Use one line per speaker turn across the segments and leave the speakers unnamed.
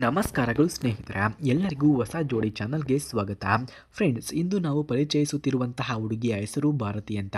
ನಮಸ್ಕಾರಗಳು ಸ್ನೇಹಿತರ, ಎಲ್ಲರಿಗೂ ಹೊಸ ಜೋಡಿ ಚಾನಲ್ಗೆ ಸ್ವಾಗತ. ಫ್ರೆಂಡ್ಸ್, ಇಂದು ನಾವು ಪರಿಚಯಿಸುತ್ತಿರುವಂತಹ ಹುಡುಗಿಯ ಹೆಸರು ಭಾರತಿ ಅಂತ.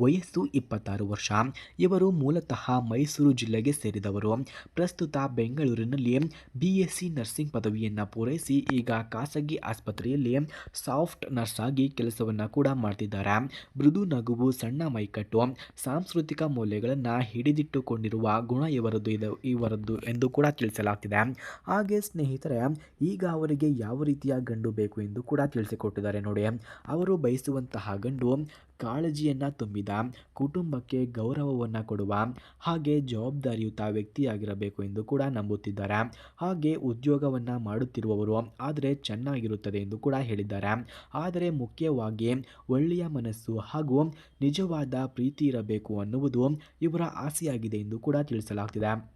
ವಯಸ್ಸು ಇಪ್ಪತ್ತಾರು ವರ್ಷ. ಇವರು ಮೂಲತಃ ಮೈಸೂರು ಜಿಲ್ಲೆಗೆ ಸೇರಿದವರು. ಪ್ರಸ್ತುತ ಬೆಂಗಳೂರಿನಲ್ಲಿ ಬಿ ಎಸ್ ನರ್ಸಿಂಗ್ ಪದವಿಯನ್ನು ಪೂರೈಸಿ ಈಗ ಖಾಸಗಿ ಆಸ್ಪತ್ರೆಯಲ್ಲಿ ಸಾಫ್ಟ್ ನರ್ಸ್ ಆಗಿ ಕೆಲಸವನ್ನು ಕೂಡ ಮಾಡ್ತಿದ್ದಾರೆ. ಮೃದು, ನಗುವು, ಸಣ್ಣ ಮೈಕಟ್ಟು, ಸಾಂಸ್ಕೃತಿಕ ಮೌಲ್ಯಗಳನ್ನು ಹಿಡಿದಿಟ್ಟುಕೊಂಡಿರುವ ಗುಣ ಇವರದ್ದು ಇದು, ಇವರದ್ದು ಎಂದು ಕೂಡ ತಿಳಿಸಲಾಗ್ತಿದೆ. ಹಾಗೆ ಸ್ನೇಹಿತರೆ, ಈಗ ಅವರಿಗೆ ಯಾವ ರೀತಿಯ ಗಂಡು ಬೇಕು ಎಂದು ಕೂಡ ತಿಳಿಸಿಕೊಟ್ಟಿದ್ದಾರೆ ನೋಡಿ. ಅವರು ಬಯಸುವಂತಹ ಗಂಡು ಕಾಳಜಿಯನ್ನು ತುಂಬಿದ, ಕುಟುಂಬಕ್ಕೆ ಗೌರವವನ್ನು ಕೊಡುವ, ಹಾಗೆ ಜವಾಬ್ದಾರಿಯುತ ವ್ಯಕ್ತಿಯಾಗಿರಬೇಕು ಎಂದು ಕೂಡ ನಂಬುತ್ತಿದ್ದಾರೆ. ಹಾಗೆ ಉದ್ಯೋಗವನ್ನು ಮಾಡುತ್ತಿರುವವರು ಆದರೆ ಚೆನ್ನಾಗಿರುತ್ತದೆ ಎಂದು ಕೂಡ ಹೇಳಿದ್ದಾರೆ. ಆದರೆ ಮುಖ್ಯವಾಗಿ ಒಳ್ಳೆಯ ಮನಸ್ಸು ಹಾಗೂ ನಿಜವಾದ ಪ್ರೀತಿ ಇರಬೇಕು ಅನ್ನುವುದು ಇವರ ಆಸೆಯಾಗಿದೆ ಎಂದು ಕೂಡ ತಿಳಿಸಲಾಗ್ತಿದೆ.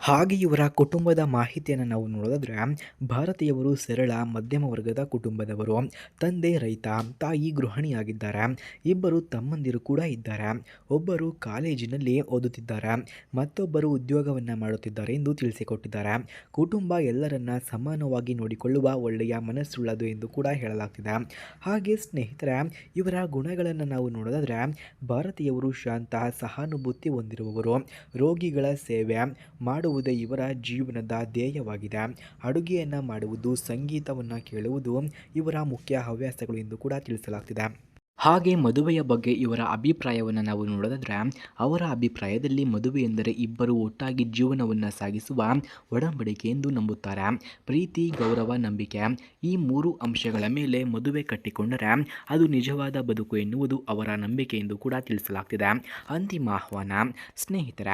ಹಾಗೆ ಇವರ ಕುಟುಂಬದ ಮಾಹಿತಿಯನ್ನು ನಾವು ನೋಡೋದಾದ್ರೆ, ಭಾರತೀಯವರು ಸರಳ ಮಧ್ಯಮ ವರ್ಗದ ಕುಟುಂಬದವರು. ತಂದೆ, ರೈತ, ತಾಯಿ, ಗೃಹಿಣಿಯಾಗಿದ್ದಾರೆ. ಇಬ್ಬರು ತಮ್ಮಂದಿರು ಕೂಡ ಇದ್ದಾರೆ. ಒಬ್ಬರು ಕಾಲೇಜಿನಲ್ಲಿ ಓದುತ್ತಿದ್ದಾರೆ. ಮತ್ತೊಬ್ಬರು ಉದ್ಯೋಗವನ್ನು ಮಾಡುತ್ತಿದ್ದಾರೆ ಎಂದು ತಿಳಿಸಿಕೊಟ್ಟಿದ್ದಾರೆ. ಕುಟುಂಬ ಎಲ್ಲರನ್ನ ಸಮಾನವಾಗಿ ನೋಡಿಕೊಳ್ಳುವ ಒಳ್ಳೆಯ ಮನಸ್ಸುಳ್ಳದು ಎಂದು ಕೂಡ ಹೇಳಲಾಗ್ತಿದೆ. ಹಾಗೆ ಸ್ನೇಹಿತರೆ, ಇವರ ಗುಣಗಳನ್ನು ನಾವು ನೋಡೋದಾದ್ರೆ, ಭಾರತೀಯವರು ಶಾಂತ, ಸಹಾನುಭೂತಿ ಹೊಂದಿರುವವರು. ರೋಗಿಗಳ ಸೇವೆ ಮಾಡುವುದೇ ಇವರ ಜೀವನದ ಧ್ಯೇಯವಾಗಿದೆ. ಅಡುಗೆಯನ್ನು ಮಾಡುವುದು ಸಂಗೀತವನ್ನು ಕೇಳುವುದು ಇವರ ಮುಖ್ಯ ಹವ್ಯಾಸಗಳು ಎಂದು ಕೂಡ ತಿಳಿಸಲಾಗ್ತಿದೆ. ಹಾಗೆ ಮದುವೆಯ ಬಗ್ಗೆ ಇವರ ಅಭಿಪ್ರಾಯವನ್ನು ನಾವು ನೋಡೋದಾದ್ರೆ, ಅವರ ಅಭಿಪ್ರಾಯದಲ್ಲಿ ಮದುವೆ ಎಂದರೆ ಇಬ್ಬರು ಒಟ್ಟಾಗಿ ಜೀವನವನ್ನು ಸಾಗಿಸುವ ಒಡಂಬಡಿಕೆ ಎಂದು ನಂಬುತ್ತಾರೆ. ಪ್ರೀತಿ, ಗೌರವ, ನಂಬಿಕೆ ಈ ಮೂರು ಅಂಶಗಳ ಮೇಲೆ ಮದುವೆ ಕಟ್ಟಿಕೊಂಡರೆ ಅದು ನಿಜವಾದ ಬದುಕು ಎನ್ನುವುದು ಅವರ ನಂಬಿಕೆ ಎಂದು ಕೂಡ ತಿಳಿಸಲಾಗ್ತಿದೆ. ಅಂತಿಮ ಆಹ್ವಾನ, ಸ್ನೇಹಿತರ,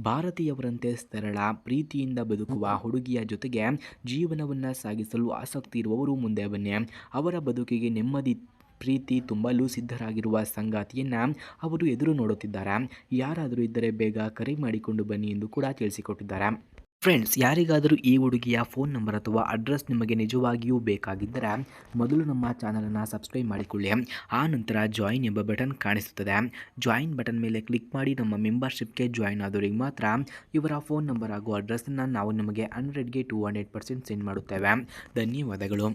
ಭಾರತೀಯವರಂತೆ ಸರಳ ಪ್ರೀತಿಯಿಂದ ಬದುಕುವ ಹುಡುಗಿಯ ಜೊತೆಗೆ ಜೀವನವನ್ನು ಸಾಗಿಸಲು ಆಸಕ್ತಿ ಇರುವವರು ಮುಂದೆ ಬನ್ನಿ. ಅವರ ಬದುಕಿಗೆ ನೆಮ್ಮದಿ ಪ್ರೀತಿ ತುಂಬಲು ಸಿದ್ಧರಾಗಿರುವ ಸಂಗಾತಿಯನ್ನು ಅವರು ಎದುರು ನೋಡುತ್ತಿದ್ದಾರೆ. ಯಾರಾದರೂ ಇದ್ದರೆ ಬೇಗ ಕರೆ ಮಾಡಿಕೊಂಡು ಬನ್ನಿ ಎಂದು ಕೂಡ ತಿಳಿಸಿಕೊಟ್ಟಿದ್ದಾರೆ. ಫ್ರೆಂಡ್ಸ್ ಯಾರಿಗಾದರೂ ಈ ಹುಡುಗಿಯ ಫೋನ್ ನಂಬರ್ ಅಥವಾ ಅಡ್ರೆಸ್ ನಿಮಗೆ ನಿಜವಾಗಿಯೂ ಬೇಕಾಗಿದ್ದರೆ ಮೊದಲು ನಮ್ಮ ಚಾನಲನ್ನು ಸಬ್ಸ್ಕ್ರೈಬ್ ಮಾಡಿಕೊಳ್ಳಿ. ಆ ನಂತರ ಜಾಯಿನ್ ಎಂಬ ಬಟನ್ ಕಾಣಿಸುತ್ತದೆ. ಜಾಯಿನ್ ಬಟನ್ ಮೇಲೆ ಕ್ಲಿಕ್ ಮಾಡಿ ನಮ್ಮ ಮೆಂಬರ್ಶಿಪ್ಗೆ ಜಾಯಿನ್ ಆದವರಿಗೆ ಮಾತ್ರ ಇವರ ಫೋನ್ ನಂಬರ್ ಹಾಗೂ ಅಡ್ರೆಸ್ಸನ್ನು ನಾವು ನಿಮಗೆ ಹಂಡ್ರೆಡ್ಗೆ ಟು ಹಂಡ್ರೆಡ್ ಪರ್ಸೆಂಟ್ ಸೆಂಡ್ ಮಾಡುತ್ತೇವೆ. ಧನ್ಯವಾದಗಳು.